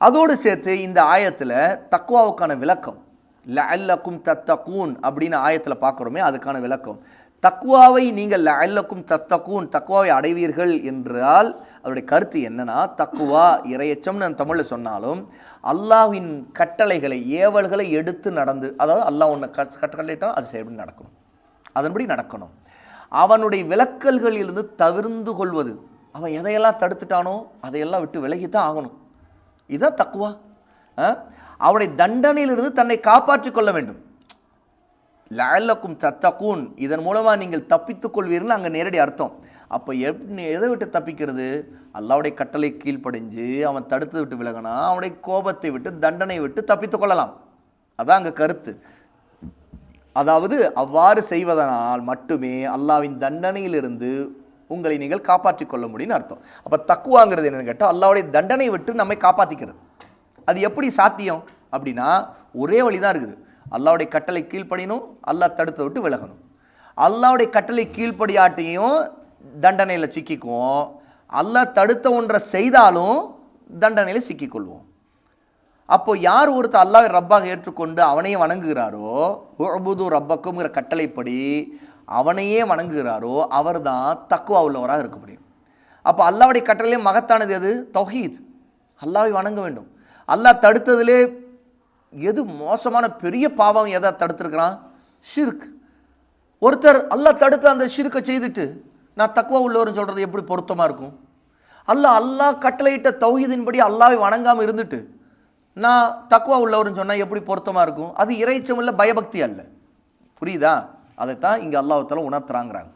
அதோடு சேர்த்து இந்த ஆயத்தில் தக்குவாவுக்கான விளக்கம். லஅல்லக்கும் தத்தக்கூன் அப்படின்னு ஆயத்தில் பார்க்குறோமே அதுக்கான விளக்கம். தக்குவாவை நீங்கள் லஅல்லக்கும் தத்தக்கூன் தக்குவாவை அடைவீர்கள் என்றால் அதோடைய கருத்து என்னன்னா தக்குவா இரையச்சம்னு நான் தமிழில் சொன்னாலும் அல்லாஹ்வின் கட்டளைகளை ஏவல்களை எடுத்து நடந்து அதாவது அல்லாஹ் ஒன்று கட்டளையிட்டால் அது செயல்படி நடக்கும் அதன்படி நடக்கணும். அவனுடைய விளக்கல்களிலிருந்து தவிர்ந்து கொள்வது அவன் எதையெல்லாம் தடுத்துட்டானோ அதையெல்லாம் விட்டு விலகித்தான் ஆகணும். இதுதான் தக்குவா அஹ்? தண்டனையிலிருந்து தன்னை காப்பாற்றிக் கொள்ள வேண்டும். லஅல்லக்கும் தத்தகூன். இதன் மூலமாக நீங்கள் தப்பித்துக் கொள்வீர்கள் அங்கே நேரடி அர்த்தம். அப்போ எப் எதை விட்டு தப்பிக்கிறது? அல்லாவுடைய கட்டளை கீழ்ப்படைஞ்சு அவன் தடுத்து விட்டு விலகினா அவனுடைய கோபத்தை விட்டு தண்டனை விட்டு தப்பித்துக் கொள்ளலாம். அதான் அங்கே கருத்து. அதாவது அவ்வாறு செய்வதனால் மட்டுமே அல்லாவின் தண்டனையிலிருந்து உங்களை நீங்கள் காப்பாற்றிக் கொள்ள முடியும்னு அர்த்தம். அப்போ தக்குவாங்கிறது என்னென்னு கேட்டால் அல்லாவுடைய தண்டனை விட்டு நம்மை காப்பாற்றிக்கிறது அது எப்படி சாத்தியம்? அப்படின்னா ஒரே வழி தான் இருக்குது. அல்லாவுடைய கட்டளை கீழ்ப்படியணும் அல்லாஹ் தடுத்து விட்டு விலகணும். அல்லாவுடைய கட்டளை கீழ்ப்படியாட்டியும் தண்டனையில் சிக்கிக்குவோம். அல்லாஹ் தடுத்த ஒன்றை செய்தாலும் தண்டனையில் சிக்கிக்கொள்வோம் அப்போ யார் ஒருத்தர் அல்லாவை ரப்பாக ஏற்றுக்கொண்டு அவனையும் வணங்குகிறாரோ உபுது ரப்பக்குங்கிற கட்டளைப்படி அவனையே வணங்குகிறாரோ அவர்தான் தக்குவா உள்ளவராக இருக்க முடியும். அப்போ அல்லாவுடைய கட்டளையே மகத்தானது எது? தௌஹீத். அல்லாவை வணங்க வேண்டும். அல்லாஹ் தடுத்ததிலே எது மோசமான பெரிய பாவம் எதை தடுத்திருக்கிறான்? ஷிர்க். ஒருத்தர் அல்லாஹ் தடுத்த அந்த ஷிர்க்கை செய்துட்டு நான் தக்குவா உள்ளவர்னு சொல்கிறது எப்படி பொருத்தமாக இருக்கும்? அல்லாஹ் அல்லாஹ் கட்டளையிட்ட தௌஹீதின்படி அல்லாவை வணங்காமல் இருந்துட்டு நான் தக்குவா உள்ளவர்னு சொன்னால் எப்படி பொருத்தமாக இருக்கும்? அது இறைச்சம் இல்லை பயபக்தி அல்ல. புரியுதா? அதைத்தான் இங்கே அல்லாஹ்த்தால உணர்த்துறாங்கிறாங்க.